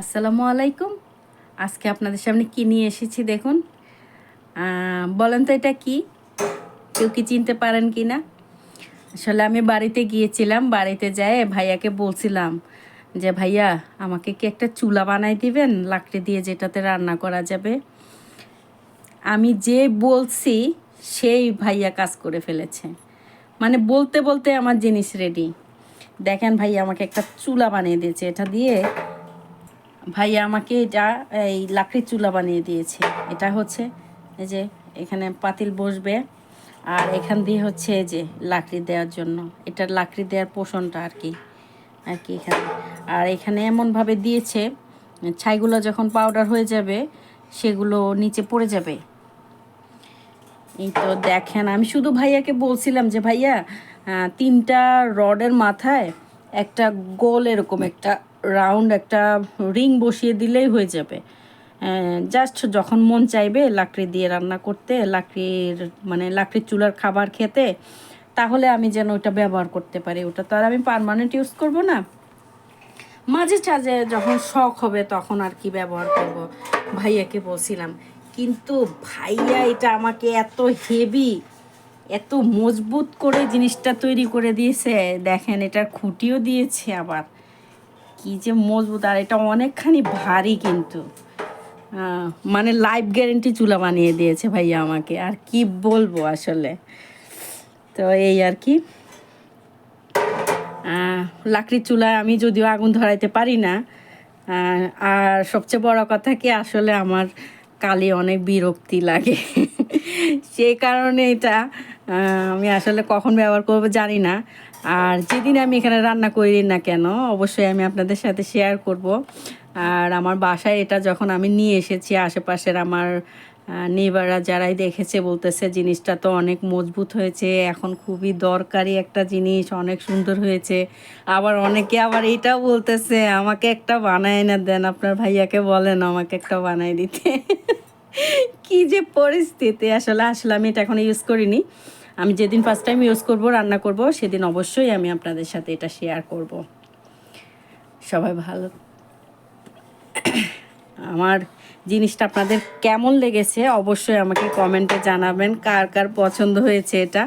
আসসালামু আলাইকুম। আজকে আপনাদের সামনে কি নিয়ে এসেছি দেখুন। বলেন তো এটা কি? কেউ কি চিনতে পারেন কি না? আসলে আমি বাড়িতে গিয়েছিলাম, বাড়িতে যায় ভাইয়াকে বলছিলাম যে, ভাইয়া, আমাকে কি একটা চুলা বানাই দিবেন? লাকড়ি দিয়ে যেটাতে রান্না করা যাবে? আমি যে বলছি, সেই ভাইয়া কাজ করে ফেলেছে। মানে বলতে বলতে আমার জিনিস রেডি দেখেন ভাইয়া আমাকে একটা চুলা বানিয়ে দিয়েছে। এটা দিয়ে ভাইয়া আমাকে এটা, এই লাকড়ির চুলা বানিয়ে দিয়েছে। এটা হচ্ছে এই যে এখানে পাতিল বসবে আর এখান দিয়ে হচ্ছে এই যে লাকড়ি দেওয়ার জন্য। এটা লাকড়ি দেওয়ার পোষণটা আর কি আর কি এখানে। আর এখানে এমনভাবে দিয়েছে, ছাইগুলো যখন পাউডার হয়ে যাবে, সেগুলো নিচে পড়ে যাবে। এই তো দেখেন, আমি শুধু ভাইয়াকে বলছিলাম যে, ভাইয়া তিনটা রডের মাথায় একটা গোল এরকম একটা রাউন্ড একটা রিং বসিয়ে দিলেই হয়ে যাবে। জাস্ট যখন মন চাইবে লাকড়ি দিয়ে রান্না করতে, লাকড়ির মানে লাকড়ির চুলার খাবার খেতে, তাহলে আমি যেন ওটা ব্যবহার করতে পারি। ওটা তো আর আমি পারমানেন্ট ইউজ করব না। মাঝে সাঝে যখন শখ হবে তখন আর কি ব্যবহার করব, ভাইয়াকে বলছিলাম। কিন্তু ভাইয়া এটা আমাকে এত হেভি এত মজবুত করে জিনিসটা তৈরি করে দিয়েছে। দেখেন, এটার খুঁটিও দিয়েছে আবার। কি যে মজবুত, আর এটা অনেকখানি ভারী কিন্তু। মানে লাইফ গ্যারেন্টি চুলা বানিয়ে দিয়েছে ভাইয়া আমাকে, আর কি বলব আসলে। তো এই আর কি। লাকড়ির চুলায় আমি যদিও আগুন ধরাইতে পারি না আর সবচেয়ে বড় কথা কি আসলে আমার কালি অনেক বিরক্তি লাগে। সেই কারণে এটা আমি আসলে কখন ব্যবহার করব জানি না। আর যেদিন আমি এখানে রান্না করি না কেন, অবশ্যই আমি আপনাদের সাথে শেয়ার করব। আর আমার বাসায় এটা যখন আমি নিয়ে এসেছি, আশেপাশের আমার নেবাররা যারাই দেখেছে, বলতেছে জিনিসটা তো অনেক মজবুত হয়েছে, এখন খুবই দরকারি একটা জিনিস, অনেক সুন্দর হয়েছে। আবার অনেকে আবার এটাও বলতেছে, আমাকে একটা বানায় না দেন, আপনার ভাইয়াকে বলেন আমাকে একটা বানায় দিতে। কি যে পরিস্থিতি। আসলে আসলে আমি এটা এখন ইউজ করিনি। আমি যেদিন ফার্স্ট টাইম ইউজ করব, রান্না করব, সেদিন অবশ্যই আমি আপনাদের সাথে এটা শেয়ার করব। সবাই ভালো। আমার জিনিসটা আপনাদের কেমন লেগেছে, অবশ্যই আমাকে কমেন্টে জানাবেন, কার কার পছন্দ হয়েছে এটা।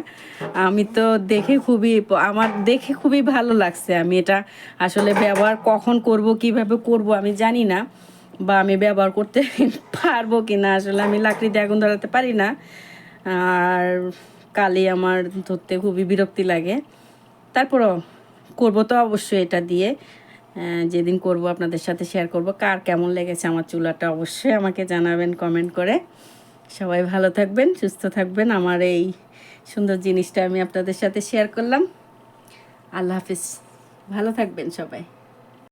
আমি তো দেখে খুবই আমার দেখে খুবই ভালো লাগছে আমি এটা আসলে ব্যবহার কখন করব, কীভাবে করব আমি জানি না। বা আমি ব্যবহার করতে পারব কি না আসলে আমি লাকড়িতে আগুন ধরাতে পারি না। আর কালি আমার ধরতে খুবই বিরক্তি লাগে। তারপরও করব তো অবশ্যই এটা দিয়ে। যেদিন করব আপনাদের সাথে শেয়ার করব। কার কেমন লেগেছে আমার চুলাটা অবশ্যই আমাকে জানাবেন কমেন্ট করে। সবাই ভালো থাকবেন, সুস্থ থাকবেন। আমার এই সুন্দর জিনিসটা আমি আপনাদের সাথে শেয়ার করলাম। আল্লাহ হাফিজ। ভালো থাকবেন সবাই।